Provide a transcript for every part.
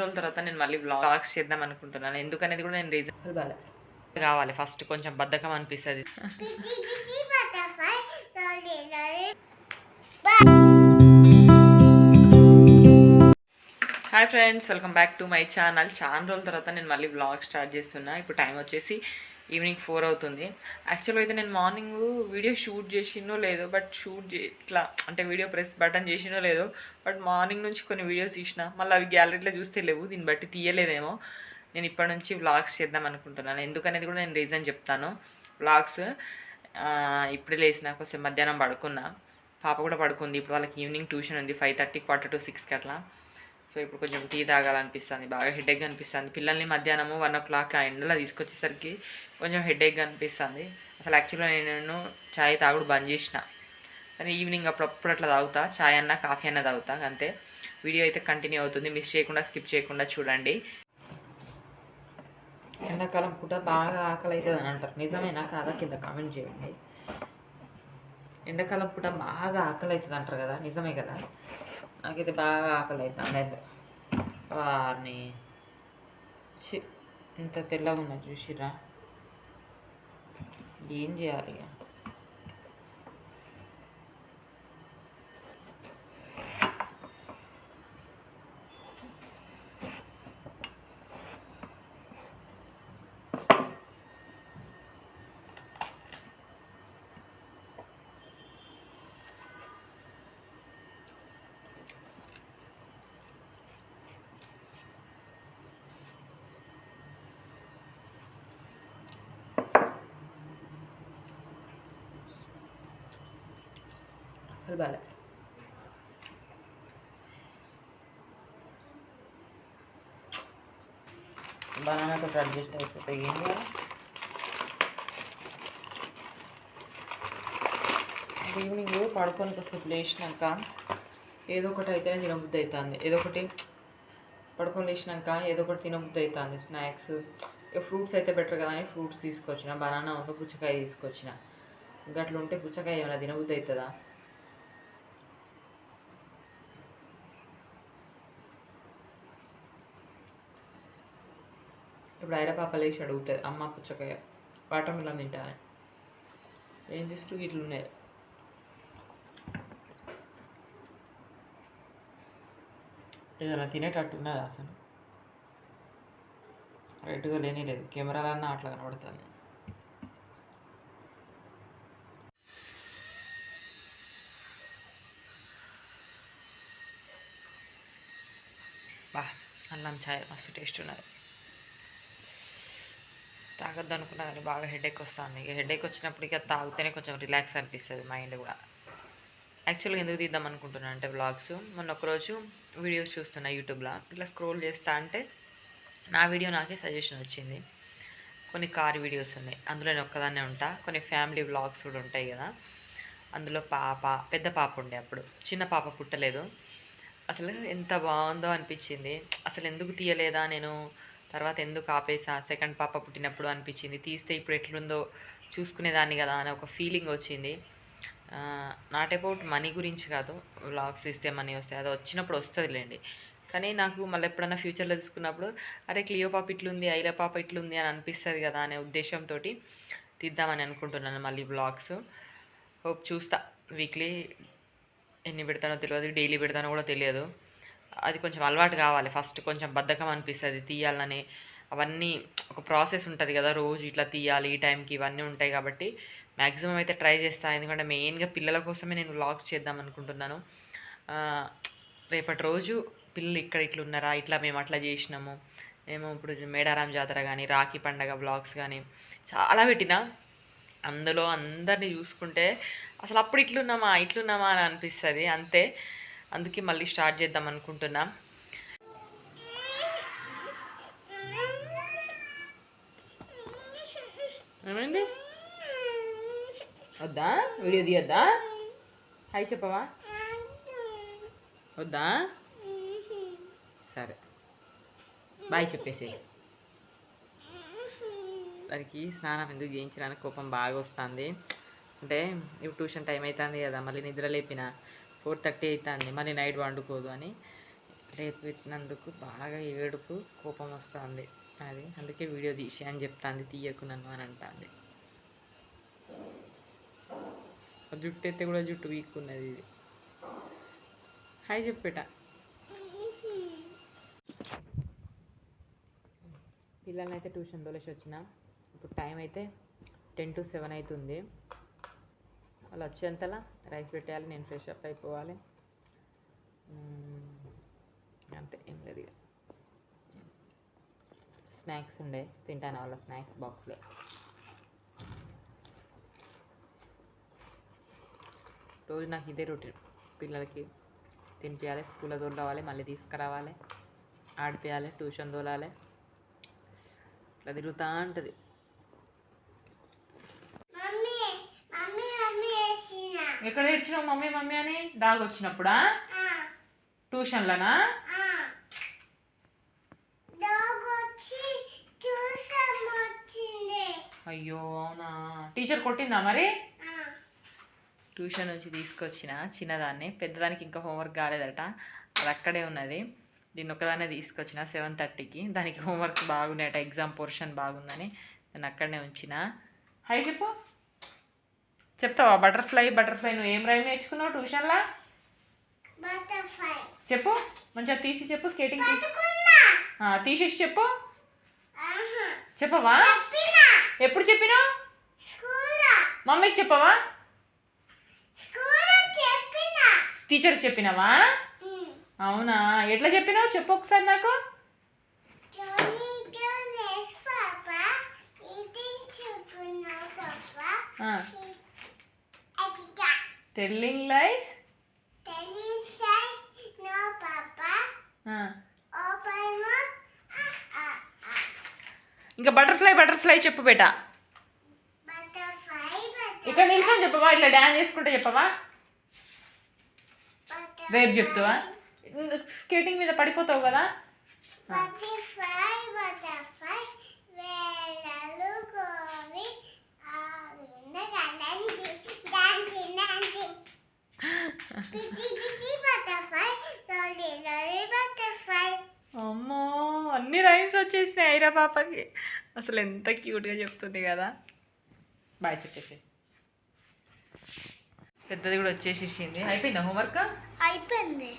రోజుల తర్వాత నేను మళ్ళీ బ్లాగ్స్ చేద్దాం అనుకుంటున్నాను. ఎందుకనేది కూడా నేను రీజన్ కావాలి ఫస్ట్ కొంచెం బద్ధకం అనిపిస్తుంది. Hi friends welcome back to my channel చాలా రోజుల తర్వాత నేను మళ్ళీ బ్లాగ్ స్టార్ట్ చేస్తున్నా. ఇప్పుడు టైం వచ్చేసి ఈవినింగ్ ఫోర్ అవుతుంది. యాక్చువల్గా అయితే నేను మార్నింగ్ వీడియో షూట్ చేసినో లేదో బట్ షూట్ ఇట్లా అంటే వీడియో ప్రెస్ బటన్ చేసినో లేదో బట్ మార్నింగ్ నుంచి కొన్ని వీడియోస్ తీసిన. మళ్ళీ అవి గ్యాలరీలో చూస్తే లేవు దీన్ని బట్టి తీయలేదేమో. నేను ఇప్పటి నుంచి వ్లాగ్స్ చేద్దాం అనుకుంటున్నాను. ఎందుకనేది కూడా నేను రీజన్ చెప్తాను. వ్లాగ్స్ ఇప్పుడే లేచిన కొంచెం మధ్యాహ్నం పడుకున్నా. పాప కూడా పడుకుంది. ఇప్పుడు వాళ్ళకి ఈవినింగ్ ట్యూషన్ ఉంది ఫైవ్ థర్టీ క్వార్టర్ టు సిక్స్కి అట్లా. సో ఇప్పుడు కొంచెం టీ తాగాలనిపిస్తుంది బాగా హెడేక్ అనిపిస్తుంది. పిల్లల్ని మధ్యాహ్నము వన్ ఓ క్లాక్ ఆ ఎండలో తీసుకొచ్చేసరికి కొంచెం హెడేక్ అనిపిస్తుంది. అసలు యాక్చువల్గా నేను చాయ్ తాగుడు బంద్ చేసిన. కానీ ఈవినింగ్ అప్పుడప్పుడు అట్లా తాగుతా. చాయ్ అన్న కాఫీ అన్న తాగుతా అంతే. వీడియో అయితే కంటిన్యూ అవుతుంది. మిస్ చేయకుండా స్కిప్ చేయకుండా చూడండి. ఎండాకాలం పూట బాగా ఆకలి అవుతుంది అని అంటారు. నిజమేనా కాదా? కింద కామెంట్ చేయండి. ఎండాకాలం పూట బాగా ఆకలి అవుతుంది అంటారు కదా? నిజమే కదా? నాకైతే బాగా ఆకలి అవుతుంది అయితే వారిని ఇంత తెల్లగా ఉన్నా చూసిరా ఏం చేయాలి ఇక అసలు బాలే బనానాతో అడ్జస్ట్ అయిపోతాయి ఏం ఈవినింగ్. పడుకొని కొద్దిసేపు లేచినాక ఏదో ఒకటి అయితేనే తినబుద్ధి అవుతుంది. ఏదో ఒకటి పడుకొని లేచినాక ఏదో ఒకటి తినబుద్ధి అవుతుంది. స్నాక్స్ ఫ్రూట్స్ అయితే బెటర్ కదా అని ఫ్రూట్స్ తీసుకొచ్చిన బనానా ఉంది పుచ్చకాయ తీసుకొచ్చిన. ఇంకా అట్లా ఉంటే పుచ్చకాయ ఏమైనా తినబుద్ధి అవుతుందా? ఇప్పుడు ఐర పాప లేచి అడుగుతుంది అమ్మ పుచ్చకాయ వాటర్ మిలన్ తింటానే. ఏం చేస్తూ ఇట్లా ఉన్నాయి ఏదైనా తినేటట్టు ఉన్నది అసలు? రైట్గా లేనే లేదు కెమెరాలన్నా అట్లా కనబడుతుంది. బా అల్లం చాయ్ మస్తు టేస్ట్ ఉన్నది. తాగొద్దు అనుకున్నా కానీ బాగా హెడేక్ వస్తుంది. ఇక హెడేక్ వచ్చినప్పుడు ఇక తాగితేనే కొంచెం రిలాక్స్ అనిపిస్తుంది మైండ్ కూడా. యాక్చువల్గా ఎందుకు తీద్దాం అనుకుంటున్నాను అంటే వ్లాగ్స్ మొన్న ఒకరోజు వీడియోస్ చూస్తున్నా యూట్యూబ్లో ఇట్లా స్క్రోల్ చేస్తా అంటే నా వీడియో నాకే సజెషన్ వచ్చింది. కొన్ని కార్ వీడియోస్ ఉన్నాయి. అందులో నేను ఒక్కదాన్నే ఉంటా. కొన్ని ఫ్యామిలీ వ్లాగ్స్ కూడా ఉంటాయి కదా. అందులో పాప పెద్ద పాప ఉండే అప్పుడు. చిన్న పాప పుట్టలేదు. అసలు ఎంత బాగుందో అనిపించింది. అసలు ఎందుకు తీయలేదా నేను? తర్వాత ఎందుకు ఆపేసా? సెకండ్ పాప పుట్టినప్పుడు అనిపించింది. తీస్తే ఇప్పుడు ఎట్లుందో చూసుకునేదాన్ని కదా అని ఒక ఫీలింగ్ వచ్చింది. నాట్ అబౌట్ మనీ గురించి కాదు. వ్లాగ్స్ ఇస్తే మనీ వస్తాయి. అది వచ్చినప్పుడు వస్తుందిలేండి. కానీ నాకు మళ్ళీ ఎప్పుడన్నా ఫ్యూచర్లో చూసుకున్నప్పుడు అరే క్లియో పాప ఇట్లుంది ఐల పాప ఇట్లుంది అని అనిపిస్తుంది కదా అనే ఉద్దేశంతో తీద్దామని అనుకుంటున్నాను మళ్ళీ బ్లాగ్స్ హోప్ చూస్తా. వీక్లీ ఎన్ని పెడతానో తెలియదు డైలీ పెడతానో కూడా తెలియదు. అది కొంచెం అలవాటు కావాలి. ఫస్ట్ కొంచెం బద్ధకం అనిపిస్తుంది. తీయాలని అవన్నీ ఒక ప్రాసెస్ ఉంటుంది కదా. రోజు ఇట్లా తీయాలి ఈ టైంకి ఇవన్నీ ఉంటాయి కాబట్టి మ్యాక్సిమం అయితే ట్రై చేస్తాను ఎందుకంటే మెయిన్గా పిల్లల కోసమే నేను వ్లాగ్స్ చేద్దాం అనుకుంటున్నాను. రేపటి రోజు పిల్లలు ఇక్కడ ఇట్లా ఉన్నారా? ఇట్లా మేము అట్లా చేసినాము. మేము ఇప్పుడు మేడారాం జాతర కానీ రాఖీ పండగ బ్లాగ్స్ కానీ చాలా పెట్టిన. అందులో అందరినీ చూసుకుంటే అసలు అప్పుడు ఇట్లున్నామా ఇట్లున్నామా అని అనిపిస్తుంది. అంతే. అందుకే మళ్ళీ స్టార్ట్ చేద్దాం అనుకుంటున్నాం. ఏమైంది? వద్దా? వీడియో తీయద్దా? హాయ్ చెప్పవా? వద్దా? సరే. బాయ్ చెప్పేసి వారికి స్నానం ఎందుకు చేయించడానికి కోపం బాగా వస్తుంది. అంటే ఇప్పుడు ట్యూషన్ టైం అవుతుంది కదా మళ్ళీ నిద్ర లేపిన. ఫోర్ థర్టీ అవుతుంది మళ్ళీ నైట్ వండుకోదు అని. రేపు పెట్టినందుకు బాగా ఏడుపు కోపం వస్తుంది. అది అందుకే వీడియో తీసి అని చెప్తాంది. తీయకు నన్ను అని అంటుంది. జుట్టు అయితే కూడా జుట్టు వీక్కున్నది ఇది. హాయ్ చెప్పేట. పిల్లల్ని అయితే ట్యూషన్ తోలేసి వచ్చిన. ఇప్పుడు టైం అయితే టెన్ టు సెవెన్ అవుతుంది వాళ్ళు వచ్చేంతలా రైస్ పెట్టేయాలి నేను ఫ్రెష్ అప్ అయిపోవాలి. అంతే ఏం లేదు ఇక. స్నాక్స్ ఉండే తింటాను వాళ్ళ స్నాక్స్ బాక్స్లో. రోజు నాకు ఇదే రొటీన్ పిల్లలకి తినిపించాలి స్కూల్లో తోలవాలి మళ్ళీ తీసుకురావాలి ఆడిపియాలి ట్యూషన్ తోలాలి. ఇట్లా తిరుగుతూ ఉంటుంది మమ్మీ మమ్మీ మమ్మీ వేసిన ఎక్కడ ఏడ్చినావు మమ్మీ మమ్మీ అని దాగి వచ్చినప్పుడా? ట్యూషన్లనా? డాగ్ వచ్చి చూసాం వచ్చింది. అయ్యో అవునా? టీచర్ కొట్టిందా మరి? ట్యూషన్ నుంచి తీసుకొచ్చిన చిన్నదాన్ని. పెద్దదానికి ఇంకా హోంవర్క్ కాలేదట. అది అక్కడే ఉన్నది. దీన్ని ఒకదాన్నే తీసుకొచ్చిన సెవెన్ థర్టీకి. దానికి హోంవర్క్స్ బాగున్నాయట ఎగ్జామ్ పోర్షన్ బాగుందని. నేను అక్కడనే ఉంచిన. హాయ్ చెప్పు. చెప్తావా? బటర్ఫ్లై బటర్ఫ్లై నువ్వు ఏం రైమ్ నేర్చుకున్నావు ట్యూషన్లా చెప్పు. మంచిగా తీసి చెప్పు స్కేటింగ్ తీసేసి చెప్పు. చెప్పవా? ఎప్పుడు చెప్పినావు? మమ్మీకి చెప్పవా? టీచర్కి చెప్పినావా. అవునా? ఎట్లా చెప్పినావు? చెప్పు ఒకసారి నాకు. Telling lies Telling say no Papa. Open mouth. Ah ah ah. ఇంకా బటర్ఫ్లై బటర్ఫ్లై చెప్పు బేట ఇక్కడ. నిల్చొని చెప్పవా ఇట్లా డ్యాన్స్ చేసుకుంటే చెప్పవా రేపు చెప్తావా స్కేటింగ్ మీద పడిపోతావు కదా Butterfly butterfly. అమ్మో అన్ని రైమ్స్ వచ్చేసినాయి ఐరా పాపకి. అసలు ఎంత క్యూట్గా చెప్తుంది కదా. బాయ్ చెప్పేసి. పెద్దది కూడా వచ్చేసేసింది. అయిపోయిందా హోంవర్క్ అయిపోయింది.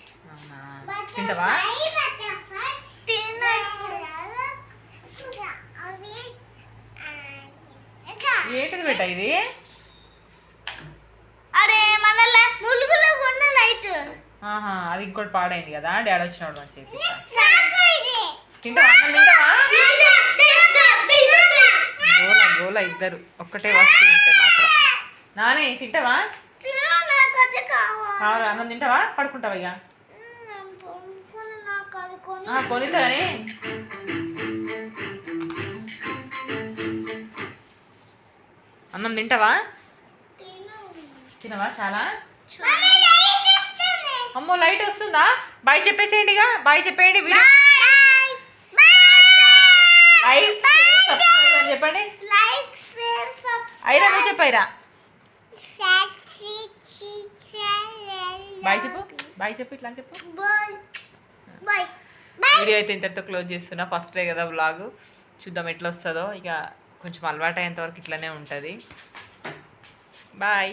తింటావా? ఏంటిది బేట ఇది అరే మన ములుగులో కొన్న లైట్ ఆహా అది ఇంకోటి పాడైంది కదా. డాడీ తింటావా? అన్నం తింటావా? గోల గోల ఇద్దరు. ఒక్కటే వస్తువు ఉంటే మాత్రం. నానే తింటావా? కావాలా. అన్నం తింటావా? పడుకుంటావా ఇక? ఆ, కొనిస్తా కానీ అన్నం తింటావా? తినవా చాలా? అమ్మో లైట్ వస్తుందా? బాయ్ చెప్పేసేయండి ఇక బాయ్. చెప్పేయండి వీడియో లైక్ సబ్స్క్రైబ్ అని చెప్పండి. Like share subscribe. ఐరా నువ్వు చెప్పైరా. సాక్షి చిత్రలెల్ల బాయ్ చెప్పు. బాయ్ చెప్పు ఇట్లా చెప్పు. బాయ్. బాయ్. బాయ్ వీడియో అయితే ఇంతటితో క్లోజ్ చేస్తున్నా. ఫస్ట్ డే కదా వ్లాగ్ చూద్దాం ఎట్లా వస్తుందో. ఇక కొంచెం అలవాటు అయ్యేంత వరకు ఇట్లనే ఉంటుంది. బాయ్.